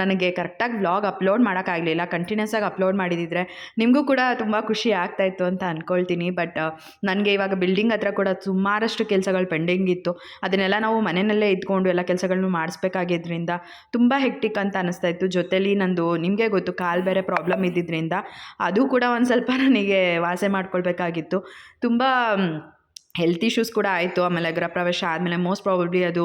ನನಗೆ ಕರೆಕ್ಟಾಗಿ ವ್ಲಾಗ್ ಅಪ್ಲೋಡ್ ಮಾಡೋಕ್ಕಾಗಲಿಲ್ಲ, ಕಂಟಿನ್ಯೂಸ್ ಆಗಿ ಅಪ್ಲೋಡ್ ಮಾಡಿದಿದ್ರೆ ನಿಮಗೂ ಕೂಡ ತುಂಬ ಖುಷಿ ಆಗ್ತಾಯಿತ್ತು ಅಂತ ಅಂದ್ಕೊಳ್ತೀನಿ ಬಟ್ ನನಗೆ ಇವಾಗ ಬಿಲ್ಡಿಂಗ್ ಹತ್ರ ಕೂಡ ಸುಮಾರಷ್ಟು ಕೆಲಸಗಳು ಪೆಂಡಿಂಗ್ ಇತ್ತು. ಅದನ್ನೆಲ್ಲ ನಾವು ಮನೆಯಲ್ಲೇ ಇದ್ಕೊಂಡು ಎಲ್ಲ ಕೆಲಸಗಳನ್ನು ಮಾಡಿಸ್ಬೇಕಾಗಿದ್ದರಿಂದ ತುಂಬ ಹೆಕ್ಟಿಕ್ ಅಂತ ಅನ್ನಿಸ್ತಾ ಇತ್ತು. ಜೊತೇಲಿ ನಂದು, ನಿಮಗೆ ಗೊತ್ತು ಕಾಲು ಬೇರೆ ಪ್ರಾಬ್ಲಮ್ ಇದ್ದಿದ್ದರಿಂದ ಅದು ಕೂಡ ಒಂದು ಸ್ವಲ್ಪ ನನಗೆ ವಾಸೆ ಮಾಡ್ಕೊಳ್ಬೇಕಾಗಿತ್ತು. ತುಂಬ ಹೆಲ್ತ್ ಇಶ್ಯೂಸ್ ಕೂಡ ಆಯಿತು, ಆಮೇಲೆ ಗೃಹ ಪ್ರವೇಶ ಆದಮೇಲೆ ಮೋಸ್ಟ್ ಪ್ರಾಬಬ್ಲಿ ಅದು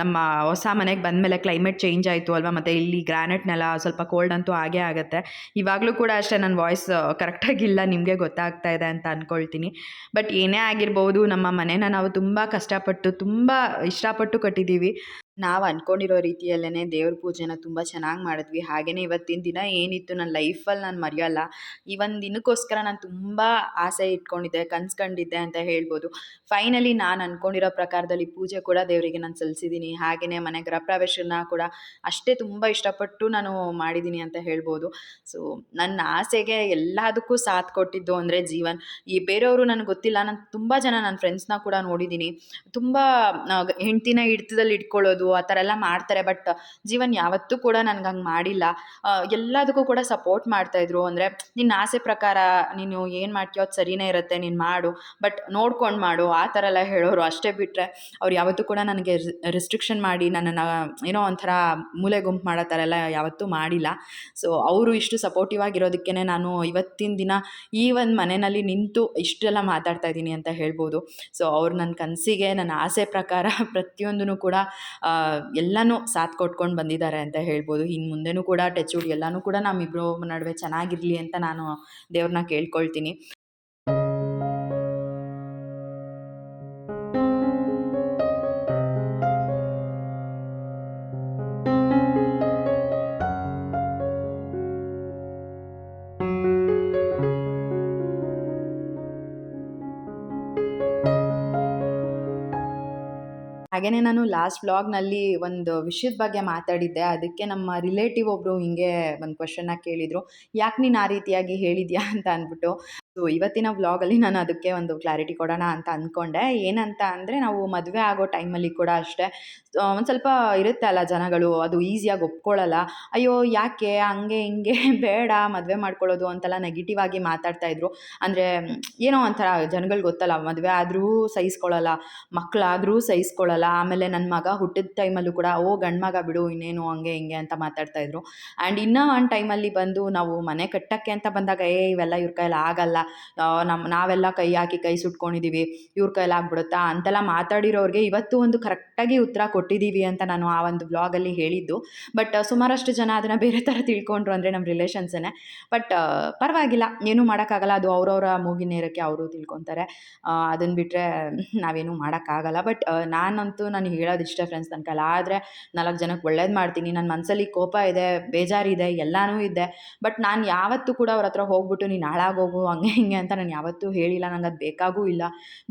ನಮ್ಮ ಹೊಸ ಮನೆಗೆ ಬಂದಮೇಲೆ ಕ್ಲೈಮೇಟ್ ಚೇಂಜ್ ಆಯಿತು ಅಲ್ವಾ? ಮತ್ತು ಇಲ್ಲಿ ಗ್ರಾನೈಟ್ ನೆಲ ಸ್ವಲ್ಪ ಕೋಲ್ಡ್ ಅಂತೂ ಆಗೇ ಆಗುತ್ತೆ. ಇವಾಗಲೂ ಕೂಡ ಅಷ್ಟೇ ನನ್ನ ವಾಯ್ಸ್ ಕರೆಕ್ಟಾಗಿಲ್ಲ ನಿಮಗೆ ಗೊತ್ತಾಗ್ತಾ ಇದೆ ಅಂತ ಅಂದ್ಕೊಳ್ತೀನಿ ಬಟ್ ಏನೇ ಆಗಿರ್ಬೋದು, ನಮ್ಮ ಮನೇನ ನಾವು ತುಂಬ ಕಷ್ಟಪಟ್ಟು, ತುಂಬ ಇಷ್ಟಪಟ್ಟು ಕಟ್ಟಿದ್ದೀವಿ ನಾವು ಅನ್ಕೊಂಡಿರೋ ರೀತಿಯಲ್ಲೇ ದೇವ್ರ ಪೂಜೆನ ತುಂಬ ಚೆನ್ನಾಗಿ ಮಾಡಿದ್ವಿ. ಹಾಗೆಯೇ ಇವತ್ತಿನ ದಿನ ಏನಿತ್ತು ನನ್ನ ಲೈಫಲ್ಲಿ ನಾನು ಮರೆಯಲ್ಲ. ಈ ಒಂದು ದಿನಕ್ಕೋಸ್ಕರ ನಾನು ತುಂಬ ಆಸೆ ಇಟ್ಕೊಂಡಿದ್ದೆ ಕನ್ಸ್ಕೊಂಡಿದ್ದೆ ಅಂತ ಹೇಳ್ಬೋದು. ಫೈನಲಿ ನಾನು ಅನ್ಕೊಂಡಿರೋ ಪ್ರಕಾರದಲ್ಲಿ ಪೂಜೆ ಕೂಡ ದೇವರಿಗೆ ನಾನು ಸಲ್ಲಿಸಿದ್ದೀನಿ ಹಾಗೆಯೇ ಮನೆ ಗೃಹ ಪ್ರವೇಶನ ಕೂಡ ಅಷ್ಟೇ ತುಂಬ ಇಷ್ಟಪಟ್ಟು ನಾನು ಮಾಡಿದ್ದೀನಿ ಅಂತ ಹೇಳ್ಬೋದು. ಸೊ ನನ್ನ ಆಸೆಗೆ ಎಲ್ಲದಕ್ಕೂ ಸಾಥ್ ಕೊಟ್ಟಿದ್ದು ಅಂದರೆ ಜೀವನ್. ಈ ಬೇರೆಯವರು ನನಗೆ ಗೊತ್ತಿಲ್ಲ. ನಾನು ತುಂಬ ಜನ ನನ್ನ ಫ್ರೆಂಡ್ಸ್ನ ಕೂಡ ನೋಡಿದ್ದೀನಿ ತುಂಬ ಹೆಂಡ್ತಿನ ಹಿಡ್ತದಲ್ಲಿ ಇಟ್ಕೊಳ್ಳೋದು ಆ ಥರ ಎಲ್ಲ ಮಾಡ್ತಾರೆ. ಬಟ್ ಜೀವನ್ ಯಾವತ್ತೂ ಕೂಡ ನನಗೆ ಹಂಗೆ ಮಾಡಿಲ್ಲ. ಎಲ್ಲದಕ್ಕೂ ಕೂಡ ಸಪೋರ್ಟ್ ಮಾಡ್ತಾಯಿದ್ರು ಅಂದರೆ ನಿನ್ನ ಆಸೆ ಪ್ರಕಾರ ನೀನು ಏನು ಮಾಡ್ತೀಯೋ ಅದು ಸರಿಯೇ ಇರುತ್ತೆ, ನೀನು ಮಾಡು. ಬಟ್ ನೋಡ್ಕೊಂಡು ಮಾಡು. ಆ ಥರ ಎಲ್ಲ ಹೇಳೋರು ಅಷ್ಟೇ ಬಿಟ್ಟರೆ ಅವ್ರು ಯಾವತ್ತೂ ಕೂಡ ನನಗೆ ರಿಸ್ಟ್ರಿಕ್ಷನ್ ಮಾಡಿ ನನ್ನನ್ನು ಏನೋ ಒಂಥರ ಮೂಲೆ ಗುಂಪು ಮಾಡೋ ಥರ ಎಲ್ಲ ಯಾವತ್ತೂ ಮಾಡಿಲ್ಲ. ಸೊ, ಅವರು ಇಷ್ಟು ಸಪೋರ್ಟಿವ್ ಆಗಿರೋದಕ್ಕೇ ನಾನು ಇವತ್ತಿನ ದಿನ ಈ ಒಂದು ಮನೆಯಲ್ಲಿ ನಿಂತು ಇಷ್ಟೆಲ್ಲ ಮಾತಾಡ್ತಾ ಇದ್ದೀನಿ ಅಂತ ಹೇಳ್ಬೋದು. ಸೊ, ಅವ್ರು ನನ್ನ ಕನಸಿಗೆ ನನ್ನ ಆಸೆ ಪ್ರಕಾರ ಪ್ರತಿಯೊಂದೂ ಕೂಡ ಎಲ್ಲನೂ ಸಾಥ್ ಕೊಟ್ಕೊಂಡು ಬಂದಿದ್ದಾರೆ ಅಂತ ಹೇಳ್ಬೋದು. ಇನ್ನು ಮುಂದೆನೂ ಕೂಡ ಟಚ್ ವುಡ್ ಎಲ್ಲನೂ ಕೂಡ ನಮ್ಮಿಬ್ಬರ ನಡುವೆ ಚೆನ್ನಾಗಿರಲಿ ಅಂತ ನಾನು ದೇವ್ರನ್ನ ಕೇಳ್ಕೊಳ್ತೀನಿ. ಹಾಗೆಯೇ ನಾನು ಲಾಸ್ಟ್ ವ್ಲಾಗ್ನಲ್ಲಿ ಒಂದು ವಿಷಯದ ಬಗ್ಗೆ ಮಾತಾಡಿದ್ದೆ. ಅದಕ್ಕೆ ನಮ್ಮ ರಿಲೇಟಿವ್ ಒಬ್ಬರು ಹಿಂಗೆ ಒಂದು ಕ್ವಶನ್ನ ಕೇಳಿದರು. ಯಾಕೆ ನೀನು ಆ ರೀತಿಯಾಗಿ ಹೇಳಿದ್ಯಾ ಅಂತ ಅಂದ್ಬಿಟ್ಟು. ಸೊ ಇವತ್ತಿನ ವ್ಲಾಗಲ್ಲಿ ನಾನು ಅದಕ್ಕೆ ಒಂದು ಕ್ಲಾರಿಟಿ ಕೊಡೋಣ ಅಂತ ಅಂದ್ಕೊಂಡೆ. ಏನಂತ ಅಂದರೆ ನಾವು ಮದುವೆ ಆಗೋ ಟೈಮಲ್ಲಿ ಕೂಡ ಅಷ್ಟೇ ಒಂದು ಸ್ವಲ್ಪ ಇರುತ್ತೆ ಅಲ್ಲ ಜನಗಳು, ಅದು ಈಸಿಯಾಗಿ ಒಪ್ಕೊಳ್ಳಲ್ಲ ಅಯ್ಯೋ, ಯಾಕೆ ಹಂಗೆ ಹಿಂಗೆ ಬೇಡ ಮದುವೆ ಮಾಡ್ಕೊಳ್ಳೋದು ಅಂತೆಲ್ಲ ನೆಗೆಟಿವ್ ಆಗಿ ಮಾತಾಡ್ತಾ ಇದ್ರು. ಅಂದರೆ ಏನೋ ಒಂಥರ ಜನಗಳಿಗೆ ಗೊತ್ತಲ್ಲ, ಮದುವೆ ಆದರೂ ಸಹಿಸ್ಕೊಳ್ಳಲ್ಲ ಮಕ್ಕಳಾದರೂ ಸಹಿಸ್ಕೊಳ್ಳಲ್ಲ. ಆಮೇಲೆ ನನ್ನ ಮಗ ಹುಟ್ಟಿದ ಟೈಮಲ್ಲೂ ಕೂಡ, ಓ, ಗಂಡು ಮಗ ಬಿಡು, ಇನ್ನೇನು ಹಂಗೆ ಹಿಂಗೆ ಅಂತ ಮಾತಾಡ್ತಾಯಿದ್ರು ಆ್ಯಂಡ್ ಇನ್ನೂ ಒಂದು ಟೈಮಲ್ಲಿ ಬಂದು ನಾವು ಮನೆ ಕಟ್ಟೋಕ್ಕೆ ಅಂತ ಬಂದಾಗ, ಏ, ಇವೆಲ್ಲ ಇವ್ರ ಕೈಯಲ್ಲಿ ಆಗಲ್ಲ. ನಮ್ಮ ನಾವೆಲ್ಲ ಕೈ ಹಾಕಿ ಕೈ ಸುಟ್ಕೊಂಡಿದ್ದೀವಿ ಇವ್ರ ಕೈಲಾಗ್ಬಿಡುತ್ತಾ ಅಂತೆಲ್ಲ ಮಾತಾಡಿರೋರಿಗೆ ಇವತ್ತು ಒಂದು ಕರೆಕ್ಟಾಗಿ ಉತ್ತರ ಕೊಟ್ಟಿದ್ದೀವಿ ಅಂತ ನಾನು ಆ ಒಂದು ಬ್ಲಾಗಲ್ಲಿ ಹೇಳಿದ್ದು. ಬಟ್ ಸುಮಾರಷ್ಟು ಜನ ಅದನ್ನು ಬೇರೆ ಥರ ತಿಳ್ಕೊಂಡ್ರು ಅಂದರೆ ನಮ್ಮ ರಿಲೇಷನ್ಸೇ ಬಟ್ ಪರವಾಗಿಲ್ಲ, ಏನೂ ಮಾಡೋಕ್ಕಾಗಲ್ಲ, ಅದು ಅವರವರ ಮೂಗಿನ ನೇರಕ್ಕೆ ಅವರು ತಿಳ್ಕೊತಾರೆ. ಅದನ್ನು ಬಿಟ್ಟರೆ ನಾವೇನು ಮಾಡೋಕ್ಕಾಗಲ್ಲ. ಬಟ್ ನಾನಂತೂ ನಾನು ಹೇಳೋದು ಇಷ್ಟ ಫ್ರೆಂಡ್ಸ್ ನನ್ನ ಕೈಲ. ಆದರೆ ನಾಲ್ಕು ಜನಕ್ಕೆ ಒಳ್ಳೇದು ಮಾಡ್ತೀನಿ ನನ್ನ ಮನಸ್ಸಲ್ಲಿ ಕೋಪ ಇದೆ, ಬೇಜಾರಿದೆ, ಎಲ್ಲನೂ ಇದೆ. ಬಟ್, ನಾನು ಯಾವತ್ತೂ ಕೂಡ ಅವ್ರ ಹತ್ರ ಹೋಗ್ಬಿಟ್ಟು ನೀನು ಹಾಳಾಗೋಗು ಹಂಗೆ ಹಿಂಗೆ ಅಂತ ನಾನು ಯಾವತ್ತೂ ಹೇಳಿಲ್ಲ, ನಂಗೆ ಅದು ಬೇಕಾಗೂ ಇಲ್ಲ.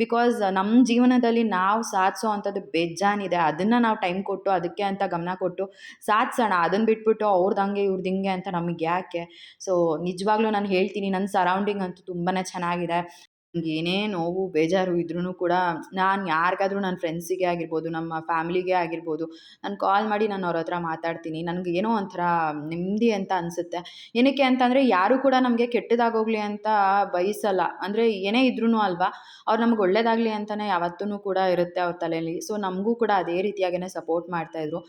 ಬಿಕಾಸ್ ನಮ್ಮ ಜೀವನದಲ್ಲಿ ನಾವು ಸಾಧಿಸೋ ಅಂಥದ್ದು ಬೇಜಾನಿದೆ. ಅದನ್ನು ನಾವು ಟೈಮ್ ಕೊಟ್ಟು, ಅದಕ್ಕೆ ಅಂತ ಗಮನ ಕೊಟ್ಟು ಸಾಧಿಸೋಣ. ಅದನ್ನು ಬಿಟ್ಬಿಟ್ಟು ಅವ್ರದ್ದು ಹಂಗೆ ಇವ್ರದ್ದು ಹಿಂಗೆ ಅಂತ ನಮಗೆ ಯಾಕೆ ಸೊ ನಿಜವಾಗ್ಲೂ ನಾನು ಹೇಳ್ತೀನಿ, ನನ್ನ ಸರೌಂಡಿಂಗ್ ಅಂತೂ ತುಂಬಾ ಚೆನ್ನಾಗಿದೆ. ನಂಗೆ ಏನೇ ನೋವು, ಬೇಜಾರು ಇದ್ರೂ ಕೂಡ ನಾನು ಯಾರಿಗಾದ್ರೂ ನನ್ನ ಫ್ರೆಂಡ್ಸಿಗೆ ಆಗಿರ್ಬೋದು, ನಮ್ಮ ಫ್ಯಾಮಿಲಿಗೆ ಆಗಿರ್ಬೋದು, ನಾನು ಕಾಲ್ ಮಾಡಿ ನಾನು ಅವ್ರ ಹತ್ರ ಮಾತಾಡ್ತೀನಿ. ನನಗೆ ಏನೋ ಒಂಥರ ನೆಮ್ಮದಿ ಅಂತ ಅನಿಸುತ್ತೆ. ಏನಕ್ಕೆ ಅಂತಂದರೆ ಯಾರೂ ಕೂಡ ನಮಗೆ ಕೆಟ್ಟದಾಗೋಗ್ಲಿ ಅಂತ ಬಯಸಲ್ಲ. ಅಂದರೆ ಏನೇ ಇದ್ರೂ ಅಲ್ವಾ, ಅವ್ರು ನಮ್ಗೆ ಒಳ್ಳೇದಾಗಲಿ ಅಂತಲೇ ಯಾವತ್ತೂ ಕೂಡ ಇರುತ್ತೆ ಅವ್ರ ತಲೆಯಲ್ಲಿ ಸೊ ನಮಗೂ ಕೂಡ ಅದೇ ರೀತಿಯಾಗೇ ಸಪೋರ್ಟ್ ಮಾಡ್ತಾಯಿದ್ರು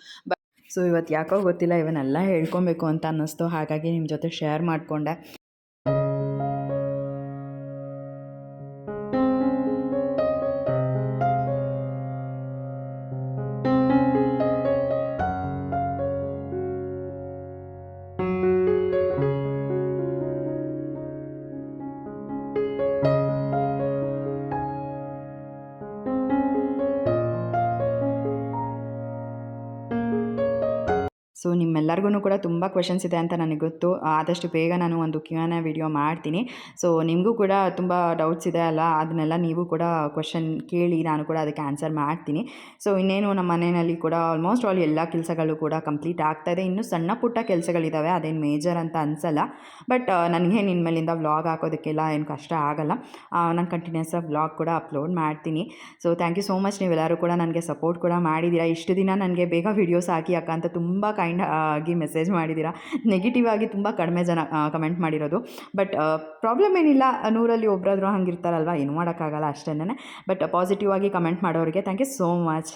ಸೊ ಇವತ್ತು ಯಾಕೋ ಗೊತ್ತಿಲ್ಲ, ಇವನ್ನೆಲ್ಲ ಹೇಳ್ಕೊಬೇಕು ಅಂತ ಅನ್ನಿಸ್ತು. ಹಾಗಾಗಿ ನಿಮ್ಮ ಜೊತೆ ಶೇರ್ ಮಾಡಿಕೊಂಡೆ. ನಿಮ್ಮೆಲ್ಲರಿಗೂ ಕೂಡ ತುಂಬ ಕ್ವೆಶನ್ಸ್ ಇದೆ ಅಂತ ನನಗೆ ಗೊತ್ತು. ಆದಷ್ಟು ಬೇಗ ನಾನು ಒಂದು ಕ್ಯೂನ ವಿಡಿಯೋ ಮಾಡ್ತೀನಿ. ಸೊ ನಿಮಗೂ ಕೂಡ ತುಂಬ ಡೌಟ್ಸ್ ಇದೆ ಅಲ್ಲ? ಅದನ್ನೆಲ್ಲ ನೀವು ಕೂಡ ಕ್ವೆಶನ್ ಕೇಳಿ ನಾನು ಕೂಡ ಅದಕ್ಕೆ ಆನ್ಸರ್ ಮಾಡ್ತೀನಿ. ಸೊ ಇನ್ನೇನು ನಮ್ಮ ಮನೆಯಲ್ಲಿ ಕೂಡ ಆಲ್ಮೋಸ್ಟ್ ಆಲ್ ಎಲ್ಲ ಕೆಲಸಗಳು ಕೂಡ ಕಂಪ್ಲೀಟ್ ಆಗ್ತಾಯಿದೆ ಇನ್ನೂ ಸಣ್ಣ ಪುಟ್ಟ ಕೆಲಸಗಳಿದ್ದಾವೆ ಅದೇನು ಮೇಜರ್ ಅಂತ ಅನಿಸಲ್ಲ. ಬಟ್ ನನಗೆ ನಿಮ್ಮಲ್ಲಿಂದ ವ್ಲಾಗ್ ಹಾಕೋದಕ್ಕೆಲ್ಲ ಏನು ಕಷ್ಟ ಆಗಲ್ಲ. ನಾನು ಕಂಟಿನ್ಯೂಸ್ ಆಗಿ ವ್ಲಾಗ್ ಕೂಡ ಅಪ್ಲೋಡ್ ಮಾಡ್ತೀನಿ. So thank you so much ನೀವೆಲ್ಲರೂ ಕೂಡ ನನಗೆ ಸಪೋರ್ಟ್ ಕೂಡ ಮಾಡಿದ್ದೀರಾ ಇಷ್ಟು ದಿನ ನನಗೆ ಬೇಗ ವೀಡಿಯೋಸ್ ಹಾಕಿ ಅಕ್ಕ ಅಂತ ತುಂಬ ಕೈಂಡ್ ಆಗಿ ಮೆಸೇಜ್ ಮಾಡಿದ್ದೀರಾ? ನೆಗೆಟಿವ್ ಆಗಿ ತುಂಬ ಕಡಿಮೆ ಜನ ಕಮೆಂಟ್ ಮಾಡಿರೋದು. ಬಟ್ ಪ್ರಾಬ್ಲಮ್ ಏನಿಲ್ಲ. ನೂರಲ್ಲಿ ಒಬ್ಬರಾದ್ರೂ ಹಂಗಿರ್ತಾರಲ್ವ? ಏನು ಮಾಡೋಕ್ಕಾಗಲ್ಲ ಅಷ್ಟೇ ಬಟ್ ಪಾಸಿಟಿವ್ ಆಗಿ ಕಮೆಂಟ್ ಮಾಡೋರಿಗೆ thank you so much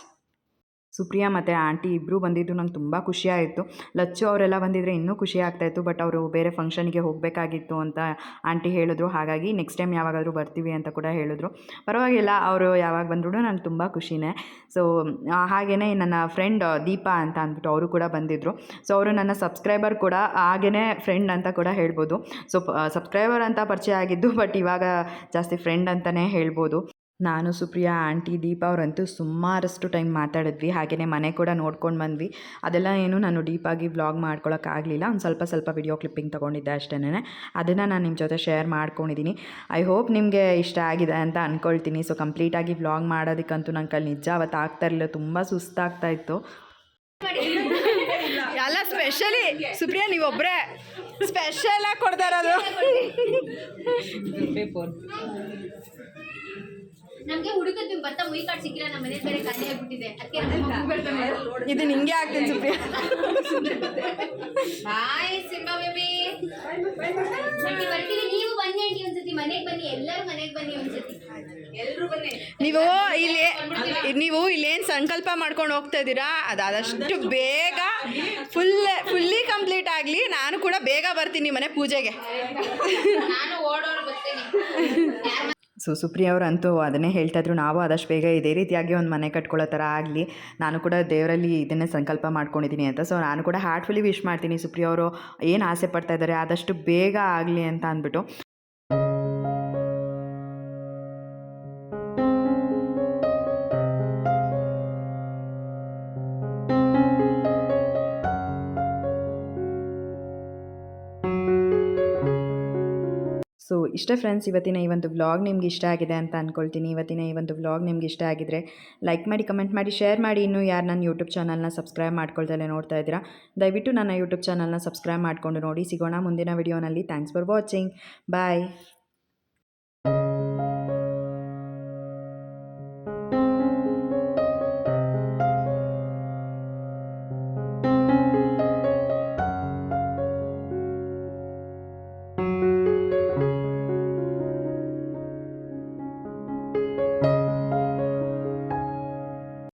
Supriya ಮತ್ತು ಆಂಟಿ ಇಬ್ಬರು ಬಂದಿದ್ದು ನಂಗೆ ತುಂಬ ಖುಷಿಯಾಯಿತು. ಲಚ್ಚು ಅವರೆಲ್ಲ ಬಂದಿದ್ದರೆ ಇನ್ನೂ ಖುಷಿ ಆಗ್ತಾಯಿತ್ತು ಬಟ್ ಅವರು ಬೇರೆ ಫಂಕ್ಷನ್ಗೆ ಹೋಗಬೇಕಾಗಿತ್ತು ಅಂತ ಆಂಟಿ ಹೇಳಿದ್ರು. ಹಾಗಾಗಿ ನೆಕ್ಸ್ಟ್ ಟೈಮ್ ಯಾವಾಗಾದರೂ ಬರ್ತೀವಿ ಅಂತ ಕೂಡ ಹೇಳಿದ್ರು. ಪರವಾಗಿಲ್ಲ, ಅವರು ಯಾವಾಗ ಬಂದ್ರೂ ನಂಗೆ ತುಂಬ ಖುಷಿನೇ. ಸೊ ಹಾಗೆಯೇ ನನ್ನ ಫ್ರೆಂಡ್ ದೀಪಾ ಅಂತ ಅಂದ್ಬಿಟ್ಟು ಅವರು ಕೂಡ ಬಂದಿದ್ದರು ಸೊ ಅವರು ನನ್ನ ಸಬ್ಸ್ಕ್ರೈಬರ್ ಕೂಡ ಹಾಗೆಯೇ ಫ್ರೆಂಡ್ ಅಂತ ಕೂಡ ಹೇಳ್ಬೋದು. ಸೊ ಸಬ್ಸ್ಕ್ರೈಬರ್ ಅಂತ ಪರಿಚಯ ಆಗಿದ್ದು, ಬಟ್ ಇವಾಗ ಜಾಸ್ತಿ ಫ್ರೆಂಡ್ ಅಂತಲೇ ಹೇಳ್ಬೋದು. ನಾನು ಸುಪ್ರಿಯಾ ಆಂಟಿ ದೀಪ ಅವರಂತೂ ಸುಮಾರಷ್ಟು ಟೈಮ್ ಮಾತಾಡಿದ್ವಿ. ಹಾಗೆಯೇ ಮನೆ ಕೂಡ ನೋಡ್ಕೊಂಡು ಬಂದ್ವಿ. ಅದೆಲ್ಲ ಏನು ನಾನು ಡೀಪಾಗಿ ವ್ಲಾಗ್ ಮಾಡ್ಕೊಳಕ್ಕಾಗಲಿಲ್ಲ. ಒಂದು ಸ್ವಲ್ಪ ಸ್ವಲ್ಪ ವಿಡಿಯೋ ಕ್ಲಿಪ್ಪಿಂಗ್ ತೊಗೊಂಡಿದ್ದೆ ಅಷ್ಟೇ ಅದನ್ನು ನಾನು ನಿಮ್ಮ ಜೊತೆ ಶೇರ್ ಮಾಡ್ಕೊಂಡಿದ್ದೀನಿ ಐ ಹೋಪ್ ನಿಮಗೆ ಇಷ್ಟ ಆಗಿದೆ ಅಂತ ಅಂದ್ಕೊಳ್ತೀನಿ ಸೊ ಕಂಪ್ಲೀಟಾಗಿ ವ್ಲಾಗ್ ಮಾಡೋದಕ್ಕಂತೂ ನಂಗೆ ಕೈಲಿ ನಿಜ ಅವತ್ತು ಆಗ್ತಾ ಇರಲಿಲ್ಲ. ತುಂಬ ಸುಸ್ತಾಗ್ತಾ ಇತ್ತು. ಎಲ್ಲ ಸ್ಪೆಷಲಿ ಸುಪ್ರಿಯಾ ನೀವೊಬ್ಬರೇ ಸ್ಪೆಷಲ್ ಆಗಿ ಕೊಡ್ತಾ ಇರೋದು. ನಮ್ಗೆ ಹುಡುಗದ್ದು ಭತ್ತ ಮುಯಿ ಕಾರ್ಡ್ ಸಿಕ್ಕಿಲ್ಲ ನಮ್ಮ ಮನೆ ಬೇರೆ ಖಾಲಿ ಆಗ್ಬಿಟ್ಟಿದೆ ಅದಕ್ಕೆ ಇದು ನಿಂಗೆ ಆಗ್ತೀನಿ ಸುಪ್ರಿಯ. ಬಾಯ್ ಸಿಂಬಾ ಬೇಬಿ ಬರ್ತೀವಿ ನೀವು ಬನ್ನಿ ಆಂಟಿ ಒಂದ್ಸತಿ ಮನೆಗೆ ಬನ್ನಿ. ಎಲ್ಲರೂ ಮನೆಗೆ ಬನ್ನಿ ಒಂದ್ಸತಿ. ನೀವು ಇಲ್ಲಿ ನೀವು ಇಲ್ಲೇನು ಸಂಕಲ್ಪ ಮಾಡ್ಕೊಂಡು ಹೋಗ್ತಾ ಇದ್ದೀರಾ? ಅದಾದಷ್ಟು ಬೇಗ ಫುಲ್ ಫುಲ್ಲಿ ಕಂಪ್ಲೀಟ್ ಆಗಲಿ. ನಾನು ಕೂಡ ಬೇಗ ಬರ್ತೀನಿ ಮನೆ ಪೂಜೆಗೆ. ನಾನು ಓಡೋಡು ಬರ್ತೀನಿ. ಸೊ ಸುಪ್ರಿಯ ಅವರಂತೂ ಅದನ್ನೇ ಹೇಳ್ತಾಯಿದ್ರು. ನಾವು ಆದಷ್ಟು ಬೇಗ ಇದೇ ರೀತಿಯಾಗಿ ಒಂದು ಮನೆ ಕಟ್ಕೊಳ್ಳೋ ಥರ ಆಗಲಿ. ನಾನು ಕೂಡ ದೇವರಲ್ಲಿ ಇದನ್ನೇ ಸಂಕಲ್ಪ ಮಾಡ್ಕೊಂಡಿದ್ದೀನಿ ಅಂತ. ಸೊ ನಾನು ಕೂಡ ಹಾರ್ಟ್ಫುಲಿ ವಿಶ್ ಮಾಡ್ತೀನಿ ಸುಪ್ರಿಯ ಅವರು ಏನು ಆಸೆ ಪಡ್ತಾ ಇದ್ದಾರೆ? ಆದಷ್ಟು ಬೇಗ ಆಗಲಿ ಅಂತ ಅಂದ್ಬಿಟ್ಟು. ಸೊ, ಇಷ್ಟೇ ಫ್ರೆಂಡ್ಸ್ ಇವತ್ತಿನ ಈ ಒಂದು ವ್ಲಾಗ್ ನಿಮ್ಗೆ ಇಷ್ಟ ಆಗಿದೆ ಅಂತ ಅಂದ್ಕೊಳ್ತೀನಿ ಇವತ್ತಿನ ಈ ಒಂದು ವ್ಲಾಗ್ ನಿಮ್ಗೆ ಇಷ್ಟ ಆಗಿದ್ರೆ ಲೈಕ್ ಮಾಡಿ ಕಮೆಂಟ್ ಮಾಡಿ ಶೇರ್ ಮಾಡಿ. ಇನ್ನೂ ಯಾರು ನನ್ನ ಯೂಟ್ಯೂಬ್ ಚಾನಲ್ನ ಸಬ್ಸ್ಕ್ರೈಬ್ ಮಾಡ್ಕೊಳ್ದಲ್ಲೇ ನೋಡ್ತಾ ಇದ್ದೀರಾ, ದಯವಿಟ್ಟು ನನ್ನ ಯೂಟ್ಯೂಬ್ ಚಾನಲ್ನ ಸಬ್ಸ್ಕ್ರೈಬ್ ಮಾಡಿಕೊಂಡು ನೋಡಿ. ಸಿಗೋಣ ಮುಂದಿನ ವಿಡಿಯೋನಲ್ಲಿ ಥ್ಯಾಂಕ್ಸ್ ಫಾರ್ ವಾಚಿಂಗ್ ಬಾಯ್